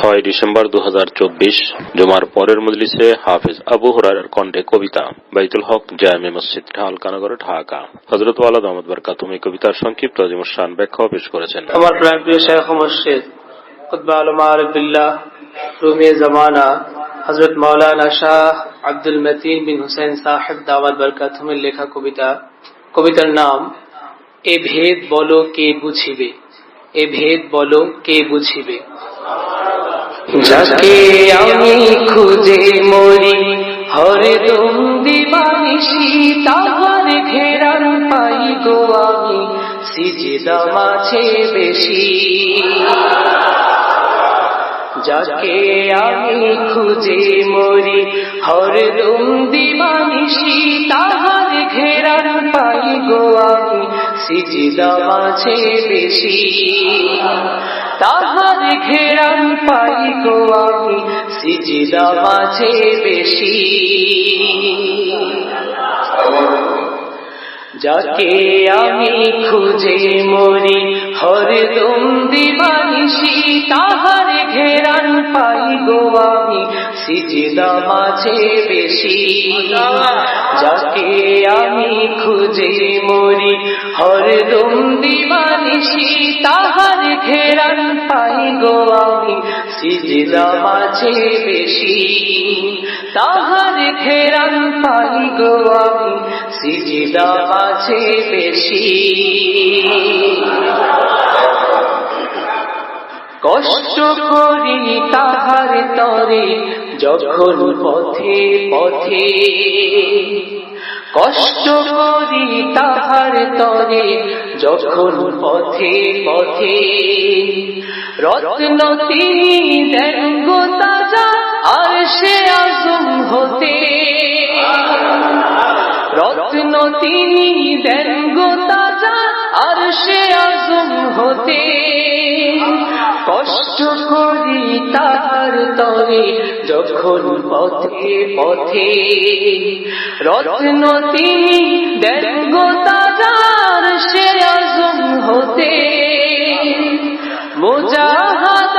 ছয় ডিসেম্বর দু জুমার পরের মজলিসে হাফিজ আবু হুরারের কণ্ঠে কবিতা। বাইতুল হক জামে মসজিদ, ঢাল কানাগর ঢাকা। হজরত ওয়ালাদ আহমদ বরকাতুম এই কবিতার সংক্ষিপ্ত জিমুসান ব্যাখ্যা পেশ করেছেন। আমার প্রাণপ্রিয় জামানা হজরত মাওলানা শাহ আব্দুল মতিন বিন হুসেন সাহেব দাওয়াত বরকাতুমের লেখা কবিতা। কবিতার নাম, এ ভেদ বলো কে বুঝিবে? এ ভেদ বলো কে বুঝিবে? যাকে আমি খুঁজে মরি হরদম দিবানিসি তাহার ঘেরান পাই গো আমি, সিজিদা মাঝে বেশি। যাকে আমি খুঁজে মরি, হর হরদম দিবানিসি তাহার ঘেরান পাই গো আমি, সিজিদা মাঝে বেশি। তাহার ঘেরান পাই গো আমি সিজিদা মাঝে বেশি। যাকে আমি খুঁজে মরি হরদম দিবানিসি তাহার ঘেরান পাই গো আমি, সিজিদা মাঝে বেশি। যাকে আমি খুঁজে মরি হরদম দিবানিসি তাহার ঘেরান পাই গো আমি, সিজিদা মাঝে বেশি। তাহার ঘেরান পাই গো সিজিদা মাঝে বেশি। কষ্ট করি তাহার তরে, যখন পথে পথে। কষ্ট করি তাহার তরে, যখন পথে পথে। রত্ন তিনি দেন তাজা, আর সে আজম হতে। রত্ন তিনি দেন গো তাজা আর সে আজম হতে। কষ্ট করি তাহার তরে যখন পথে পথে। রত্ন তিনি দেন গো তাজার সে আজম হতে। মোজাহাদার পথ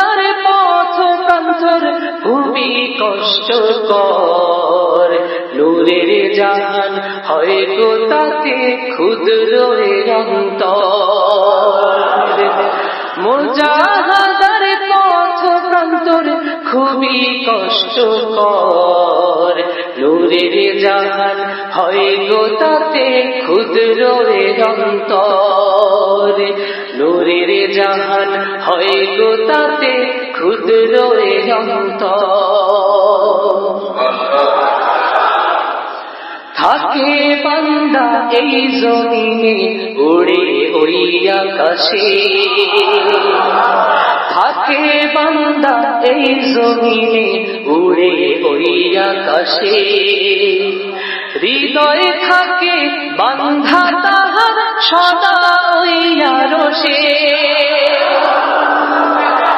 প্রান্তর খুবই কষ্টকর নূরের জাহান হয় গো তাতে ক্ষুদ্র অন্তর। মোজাহাদার পথ প্রান্তর খুবই কষ্টকর নূরের জাহান হয় গো তাতে ক্ষুদ্র অন্তর নূরের জাহান হয় গো তাতে ক্ষুদ্র অন্তর থাকে বান্দা এই জমিনে উড়ে ওই আকাশে। থাকে বান্দা এই জমিনে উড়ে ওই আকাশে। হৃদয়ে থাকে, বান্ধা তাহার সদা ওই আরশে।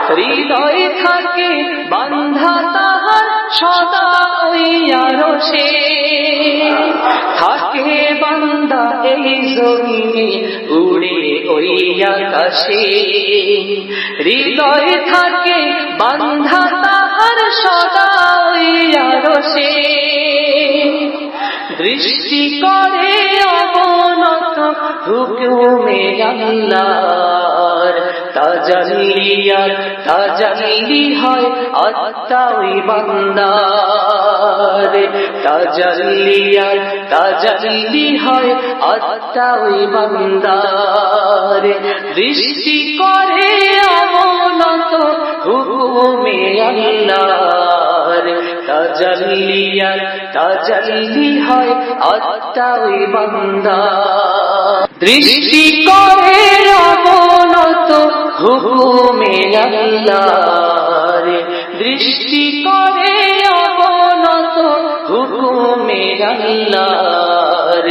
হৃদয়ে থাকে, বান্ধা তাহার সদা ওই আরশে। থাকে বান্দা এই জমিনে, উড়ে ওই আকাশে। হৃদয়ে থাকে, বান্ধা তাহার সদা দৃষ্টি করে অবনত হুকুমে আল্লাহর। তাজালিয়ার তাজালি হয় আত্মা ওই বান্দার তাজালিয়ার তাজালি হয় আত্মা ওই বান্দার। দৃষ্টি করে অবনত হুকুমে আল্লাহর তাজালিয়ার তাজালি হয় আত্মা বান্দা। দৃষ্টি করে অবনত হুকুমে আল্লাহর। দৃষ্টি করে অবনত হুকুমে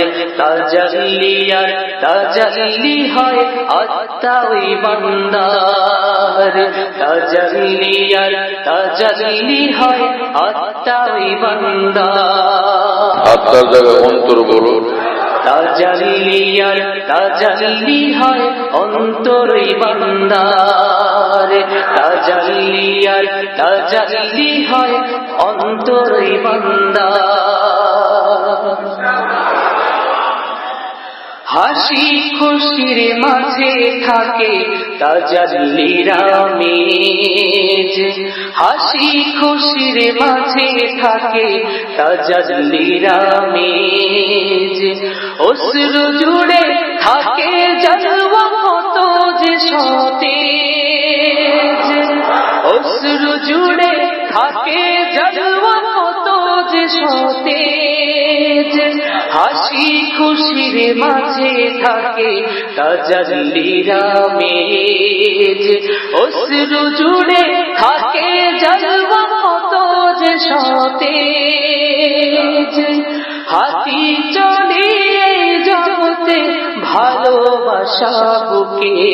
আল্লাহর তাজালিয়ার তাজালি হয় আত্মা ওই বান্দার। তাজালিয়ার তাজালি হয় আত্মা ওই বান্দার। আত্মার জায়গায় অন্তর বলো তাজাল্লি হয় অন্তরই বান্দার। তাজাল্লি হয় অন্তরই বান্দার। হাসি খুশির মাঝে থাকে তাজাল্লিরামেজ হাসি খুশির মাঝে থাকে তাজাল্লিরামেজ অশ্রু জুড়ে থাকে জলওয়া কত যে সতেজ। অশ্রু জুড়ে থাকে জলওয়া যে সতেজ। হাসি খুশির মাঝে থাকে তাজাল্লিরামেজ অশ্রু জুড়ে থাকে জলওয়া কত যে সতেজ। হাতি চলে জগতে ভালোবাসা বুকে।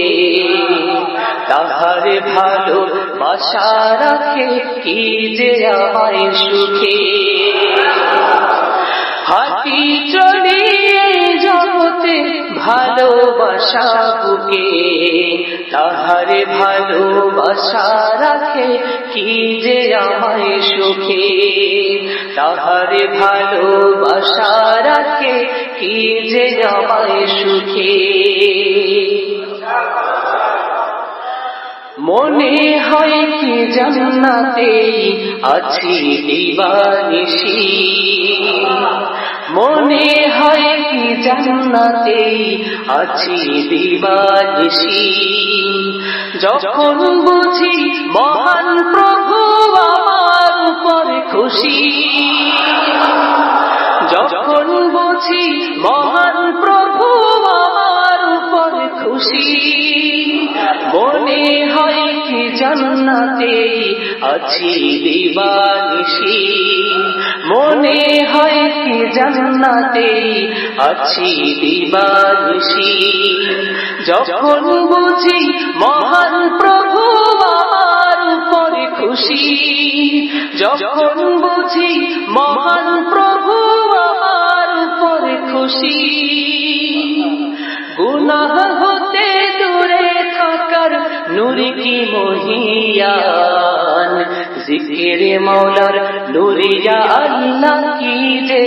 তাহারে ভালো বাসা রাখে, কি যে আমায় সুখে। হাতি চলে জগতে ভালোবাসা বুকে। তাহারে ভালোবাসা রাখে, কি যে আমায় সুখে। তাহারে ভালোবাসা রাখে, কি যে আমায় সুখে। মনে হয় কি জান্নাতে আছি দিবানিশি। মনে হয় কি জান্নাতে আছি দিবানিশি। যখন বুঝি মহান প্রভু আমার উপর খুশি, যখন বুঝি মহান প্রভু আমার উপর খুশি জান্নাতে আছি দিবানিশি। মনে হয় কি জান্নাতে আছি দিবানিশি। যখন বুঝি মহান প্রভু আমার উপর খুশি, যখন বুঝি মহান প্রভু আমার উপর খুশি। গুনাহ হতে দূরে থাকার নুরি কি মহিয়ান? জিকিরে মৌলার নুরিয়া আল্লাহ কি যে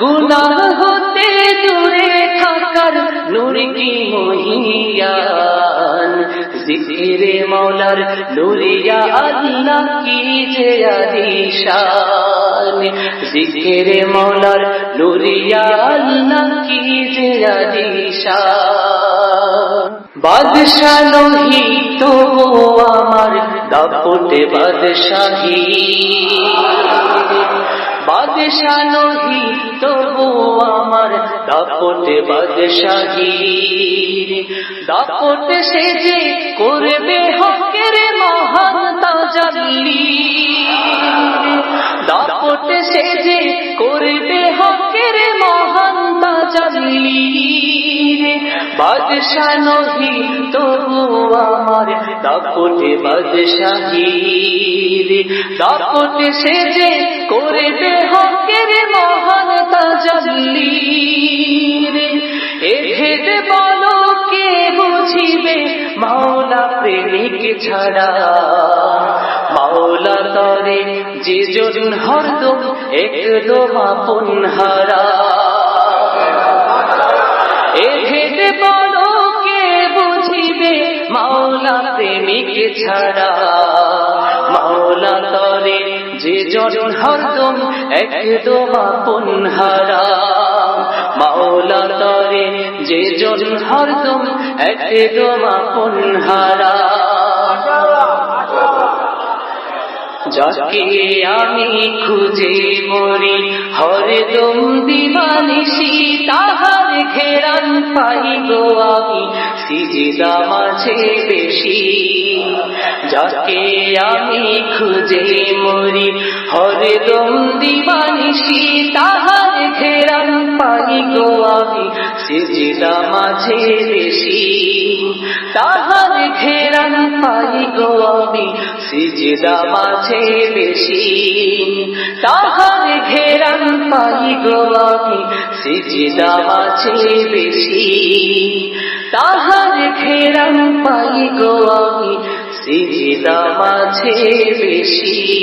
গুনাহ হতে দূরে থাকার নুরি কি মহিয়ান? জিকিরে মৌলার নুরিয়া আল্লাহ কি যে আদিশান জিকিরে মৌলার নুরিয়া আল্লাহ কি যে আদিশান বাদশাহ নহি তো আমার দাপটে বাদশাহী। বাদশাহ নহি তবু আমার দাপটে বাদশাহী। দাপট সে যে করবে হকের মহান তাজাল্লি দাপট সে যে করবে হকের মহান তাজাল্লি বাদশাহ নহি তবু আমার দাপটে বাদশাহীর। দাপটে সে যে করবে হকের মহান তাজাল্লির এ ভেদ বলো কে বুঝিবে? মাওলা প্রেমিক ছাড়া। মাওলা তরে যে জন হরদম, একদম আপন হারা। এ ভেদ বলো কে বুঝিবে মাওলা প্রেমিক ছাড়া। মাওলা তরে যে জন হরদম, একদম আপন হারা। মাওলা যে জন হরদম একদম আপন হারা যাকে আমি খুঁজে মরি, হরদম দিবানিসি তাহার ঘেরান পাইব আমি, সিজিদা মাঝে বেশি। যাকে আমি খুঁজে মরি, হরদম দিবানিসি তাহার ঘেরান আমি সিজিদা মাঝে বেশি। তাহার ঘেরান পাই গো আমি সিজদা মাঝে বেশি। তাহার ঘেরান পাই গো আমি সিজদা মাঝে বেশি। তাহার ঘেরান পাই গো আমি সিজদা মাঝে বেশি।